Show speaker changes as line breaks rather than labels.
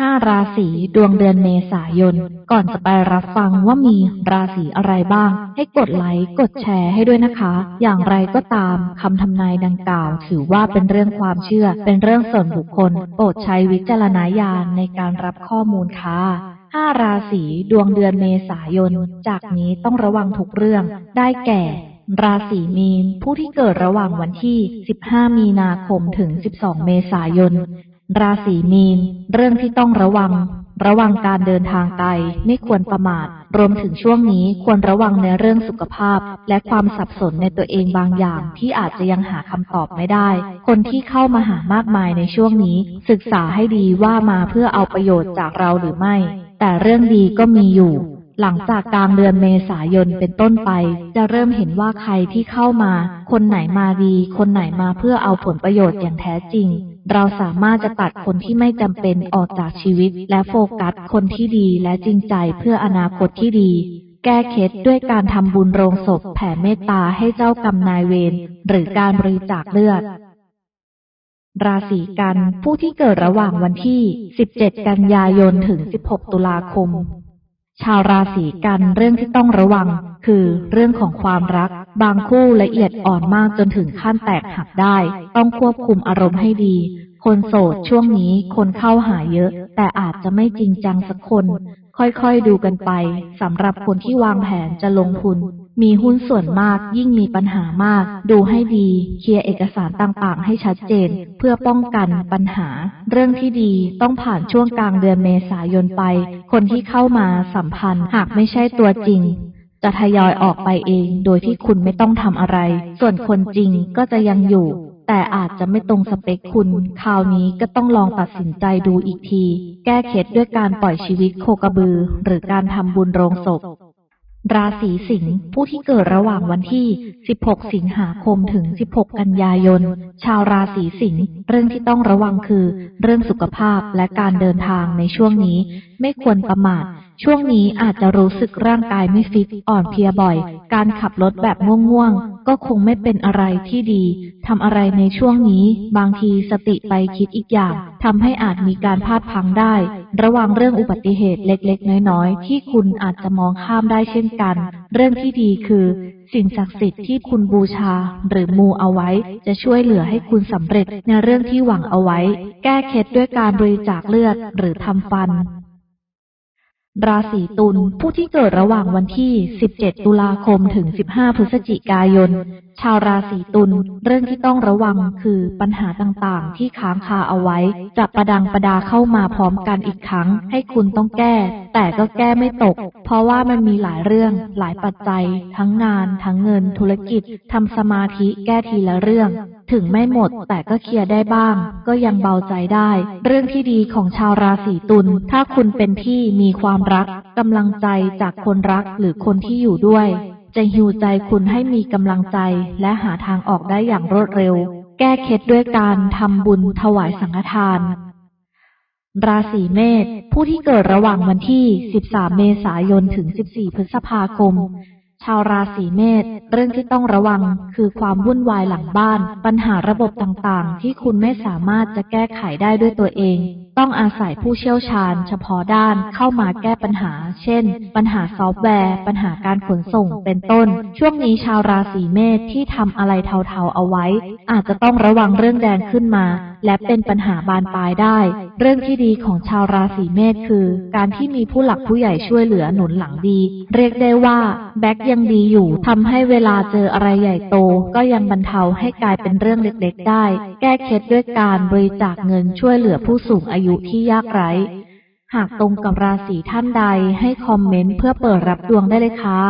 ห้าราศีดวงเดือนเมษายน ก่อนจะไปรับฟังว่ามีราศีอะไรบ้าง ให้กดไลค์กดแชร์ให้ด้วยนะคะ อย่างไรก็ตามคำทำนายดังกล่าว ถือว่าเป็นเรื่องความเชื่อ เป็นเรื่องส่วนบุคคล โปรดใช้วิจารณญาณในการรับข้อมูลค่ะห้าราศีดวงเดือนเมษายน จากนี้ต้องระวังทุกเรื่อง ได้แก่ราศีมีน ผู้ที่เกิดระหว่างวันที่ 15 มีนาคม ถึง 12 เมษายน ราศีมีน เรื่องที่ต้องระวัง ระวังการเดินทางไกลไม่ควรประมาท รวมถึงช่วงนี้ควรระวังในเรื่องสุขภาพ และความสับสนในตัวเองบางอย่างที่อาจจะยังหาคำตอบไม่ได้ คนที่เข้ามาหามากมายในช่วงนี้ ศึกษาให้ดีว่ามาเพื่อเอาประโยชน์จากเราหรือไม่ แต่เรื่องดีก็มีอยู่หลังจากกลางเดือนเมษายนเป็นต้นไป จะเริ่มเห็นว่าใครที่เข้ามา คนไหนมาดี คนไหนมาเพื่อเอาผลประโยชน์อย่างแท้จริง เราสามารถจะตัดคนที่ไม่จำเป็นออกจากชีวิต และโฟกัสคนที่ดีและจริงใจเพื่ออนาคตที่ดี แก้เคล็ดด้วยการทำบุญโรงศพแผ่เมตตาให้เจ้ากรรมนายเวรหรือการบริจาคเลือดราศีกัน ผู้ที่เกิดระหว่างวันที่ 17 กันยายน ถึง 16 ตุลาคม ชาวราศีกันเรื่องที่ต้องระวัง คือเรื่องของความรัก บางคู่ละเอียดอ่อนมากจนถึงขั้นแตกหักได้ ต้องควบคุมอารมณ์ให้ดี คนโสดช่วงนี้คนเข้าหาเยอะ แต่อาจจะไม่จริงจังสักคน ค่อยๆดูกันไปสำหรับคนที่วางแผนจะลงทุน มีหุ้นส่วนมากยิ่งมีปัญหามาก ดูให้ดี เคลียร์เอกสารต่างๆ ให้ชัดเจน เพื่อป้องกันปัญหา เรื่องที่ดีต้องผ่านช่วงกลางเดือนเมษายนไป คนที่เข้ามาสัมพันธ์หากไม่ใช่ตัวจริง จะทยอยออกไปเอง โดยที่คุณไม่ต้องทำอะไร ส่วนคนจริงก็จะยังอยู่ แต่อาจจะไม่ตรงสเปคคุณ คราวนี้ก็ต้องลองตัดสินใจดูอีกที แก้เคล็ดด้วยการปล่อยชีวิตโคกระบือ หรือการทำบุญโรงศพราศีสิงห์ผู้ที่เกิดระหว่างวันที่ 16 สิงหาคมถึง 16 กันยายน ชาวราศีสิงห์เรื่องที่ต้องระวังคือ เรื่องสุขภาพและการเดินทางในช่วงนี้ ไม่ควรประมาท ช่วงนี้อาจจะรู้สึกร่างกายไม่ฟิตอ่อนเพลียบ่อย การขับรถแบบง่วงๆ ก็คงไม่เป็นอะไรที่ดีทำอะไรในช่วงนี้ บางทีสติไปคิดอีกอย่างทำให้อาจมีการพลาดพังได้ ระวังเรื่องอุบัติเหตุเล็กๆ น้อยๆ ที่คุณอาจจะมองข้ามได้เช่นกัน เรื่องที่ดีคือสิ่งศักดิ์สิทธิ์ที่คุณบูชาหรือมูเอาไว้ จะช่วยเหลือให้คุณสำเร็จในเรื่องที่หวังเอาไว้ แก้เคล็ดด้วยการบริจาคเลือดหรือทำฟัน ราศีตุลผู้ที่เกิดระหว่างวันที่ 17 ตุลาคมถึง 15 พฤศจิกายน ชาวราศีตุลเรื่องที่ต้องระวังคือปัญหาต่างๆ ที่ค้างคาเอาไว้ จะประดังประดาเข้ามาพร้อมกันอีกครั้ง ให้คุณต้องแก้ แต่ก็แก้ไม่ตก เพราะว่ามันมีหลายเรื่องหลายปัจจัย ทั้งงาน ทั้งเงิน ธุรกิจทำสมาธิแก้ทีละเรื่อง ถึงไม่หมด แต่ก็เคลียร์ได้บ้าง ก็ยังเบาใจได้ เรื่องที่ดีของชาวราศีตุลถ้าคุณเป็นที่มีความรักกำลังใจจากคนรักหรือคนที่อยู่ด้วย จะหิวใจคุณให้มีกำลังใจและหาทางออกได้อย่างรวดเร็ว แก้เคล็ดด้วยการทำบุญถวายสังฆทานราศีเมษผู้ที่เกิดระหว่างวันที่ 13 เมษายน ถึง 14 พฤษภาคม ชาวราศีเมษเรื่องที่ต้องระวัง คือความวุ่นวายหลังบ้าน ปัญหาระบบต่างๆ ที่คุณไม่สามารถจะแก้ไขได้ด้วยตัวเองต้องอาศัยผู้เชี่ยวชาญ เฉพาะด้านเข้ามาแก้ปัญหา เช่น ปัญหาซอฟต์แวร์ ปัญหาการขนส่งเป็นต้น ช่วงนี้ชาวราศีเมษที่ทำอะไรเทาๆเอาไว้ อาจจะต้องระวังเรื่องแดงขึ้นมา และเป็นปัญหาบานปลายได้ เรื่องที่ดีของชาวราศีเมษคือ การที่มีผู้หลักผู้ใหญ่ช่วยเหลือหนุนหลังดี เรียกได้ว่าแบ็กยังดีอยู่ทำให้เวลาเจออะไรใหญ่โต ก็ยังบรรเทาให้กลายเป็นเรื่องเล็กๆ ได้ แก้เคล็ดด้วยการบริจาคเงินช่วยเหลือผู้สูงอายุยุที่ยากไร้ หากตรงกับราศีท่านใดให้คอมเมนต์เพื่อเปิดรับดวงได้เลยค่ะ